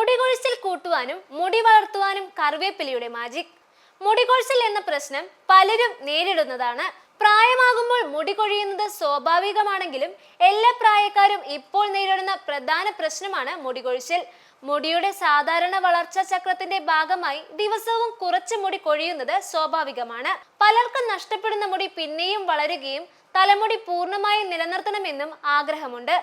മുടി കൊഴിച്ചിൽ കൂട്ടുവാനും മുടി വളർത്തുവാനും കറിവേപ്പിലയുടെ മാജിക് മുടി കൊഴിച്ചിൽ എന്ന പ്രശ്നം പലരും നേരിടുന്നതാണ്. പ്രായമാകുമ്പോൾ മുടി കൊഴിയുന്നത് സ്വാഭാവികമാണെങ്കിലും എല്ലാ പ്രായക്കാരും ഇപ്പോൾ നേരിടുന്ന പ്രധാന പ്രശ്നമാണ് മുടി കൊഴിച്ചിൽ മുടിയുടെ സാധാരണ വളർച്ചാ ചക്രത്തിന്റെ ഭാഗമായി ദിവസവും കുറച്ച് മുടി കൊഴിയുന്നത് സ്വാഭാവികമാണ്. പലർക്കും നഷ്ടപ്പെടുന്ന മുടി പിന്നെയും വളരുകയും തലമുടി പൂർണമായും നിലനിർത്തണമെന്നും ആഗ്രഹമുണ്ട്.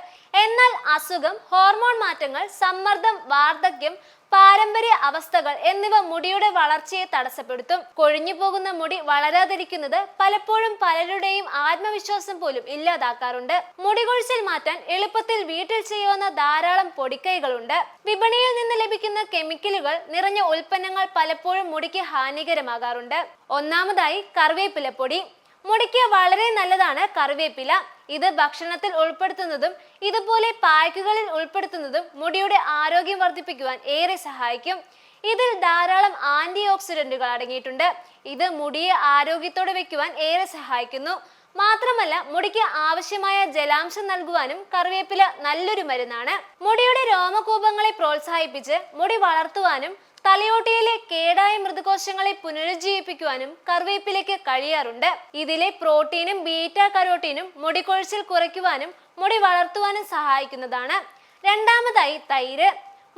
എന്നാൽ അസുഖം ഹോർമോൺ മാറ്റങ്ങൾ സമ്മർദ്ദം വാർദ്ധക്യം പാരമ്പര്യ അവസ്ഥകൾ എന്നിവ മുടിയുടെ വളർച്ചയെ തടസ്സപ്പെടുത്തും. കൊഴിഞ്ഞു പോകുന്ന മുടി വളരാതിരിക്കുന്നത് പലപ്പോഴും പലരുടെയും ആത്മവിശ്വാസം പോലും ഇല്ലാതാക്കാറുണ്ട്. മുടി കൊഴിച്ചിൽ മാറ്റാൻ എളുപ്പത്തിൽ വീട്ടിൽ ചെയ്യാവുന്ന ധാരാളം പൊടിക്കൈകളുണ്ട്. വിപണിയിൽ നിന്ന് ലഭിക്കുന്ന കെമിക്കലുകൾ നിറഞ്ഞ ഉൽപ്പന്നങ്ങൾ പലപ്പോഴും മുടിക്ക് ഹാനികരമാകാറുണ്ട്. ഒന്നാമതായി കറിവേപ്പില പൊടി മുടിക്ക് വളരെ നല്ലതാണ് കറിവേപ്പില. ഇത് ഭക്ഷണത്തിൽ ഉൾപ്പെടുത്തുന്നതും ഇതുപോലെ പായ്ക്കുകളിൽ ഉൾപ്പെടുത്തുന്നതും മുടിയുടെ ആരോഗ്യം വർദ്ധിപ്പിക്കുവാൻ ഏറെ സഹായിക്കും. ഇതിൽ ധാരാളം ആന്റി ഓക്സിഡന്റുകൾ അടങ്ങിയിട്ടുണ്ട്. ഇത് മുടിയെ ആരോഗ്യത്തോടെ വെക്കുവാൻ ഏറെ സഹായിക്കുന്നു. മാത്രമല്ല മുടിക്ക് ആവശ്യമായ ജലാംശം നൽകുവാനും കറിവേപ്പില നല്ലൊരു മരുന്നാണ്. മുടിയുടെ രോമകൂപങ്ങളെ പ്രോത്സാഹിപ്പിച്ച് മുടി വളർത്തുവാനും തലയോട്ടിയിലെ കേടായ മൃദുകോശങ്ങളെ പുനരുജ്ജീവിപ്പിക്കുവാനും കറിവേപ്പിലയ്ക്ക് കഴിയാറുണ്ട്. ഇതിലെ പ്രോട്ടീനും ബീറ്റ കരോട്ടീനും മുടി കൊഴിച്ചിൽ കുറയ്ക്കുവാനും മുടി വളർത്തുവാനും സഹായിക്കുന്നതാണ്. രണ്ടാമതായി തൈര്.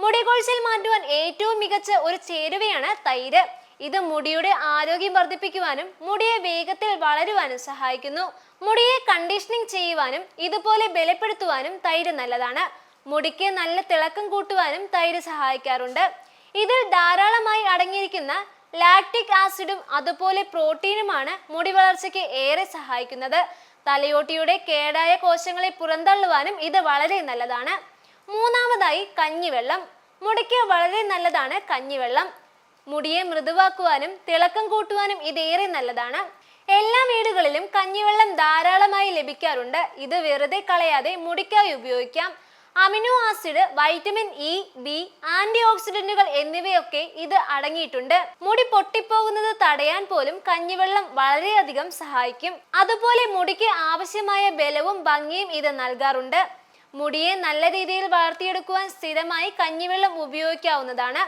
മുടി കൊഴിച്ചിൽ മാറ്റുവാൻ ഏറ്റവും മികച്ച ഒരു ചേരുവയാണ് തൈര്. ഇത് മുടിയുടെ ആരോഗ്യം വർദ്ധിപ്പിക്കുവാനും മുടിയെ വേഗത്തിൽ വളരുവാനും സഹായിക്കുന്നു. മുടിയെ കണ്ടീഷനിങ് ചെയ്യുവാനും ഇതുപോലെ ബലപ്പെടുത്തുവാനും തൈര് നല്ലതാണ്. മുടിക്ക് നല്ല തിളക്കം കൂട്ടുവാനും തൈര് സഹായിക്കാറുണ്ട്. ഇതിൽ ധാരാളമായി അടങ്ങിയിരിക്കുന്ന ലാക്ടിക് ആസിഡും അതുപോലെ പ്രോട്ടീനുമാണ് മുടി വളർച്ചയ്ക്ക് ഏറെ സഹായിക്കുന്നത്. തലയോട്ടിയുടെ കേടായ കോശങ്ങളെ പുറന്തള്ളുവാനും ഇത് വളരെ നല്ലതാണ്. മൂന്നാമതായി കഞ്ഞിവെള്ളം. മുടിക്ക് വളരെ നല്ലതാണ് കഞ്ഞിവെള്ളം. മുടിയെ മൃദുവാക്കുവാനും തിളക്കം കൂട്ടുവാനും ഇതേറെ നല്ലതാണ്. എല്ലാ വീടുകളിലും കഞ്ഞിവെള്ളം ധാരാളമായി ലഭിക്കാറുണ്ട്. ഇത് വെറുതെ കളയാതെ മുടിക്കായി ഉപയോഗിക്കാം. Amino acid vitamin E B anti ഓക്സിഡന്റുകൾ എന്നിവയൊക്കെ ഇത് അടങ്ങിയിട്ടുണ്ട്. മുടി പൊട്ടിപ്പോകുന്നത് തടയാൻ പോലും കഞ്ഞിവെള്ളം വളരെയധികം സഹായിക്കും. അതുപോലെ മുടിക്ക് ആവശ്യമായ ബലവും ഭംഗിയും ഇത് നൽകാറുണ്ട്. മുടിയെ നല്ല രീതിയിൽ വളർത്തിയെടുക്കുവാൻ സ്ഥിരമായി കഞ്ഞിവെള്ളം ഉപയോഗിക്കാവുന്നതാണ്.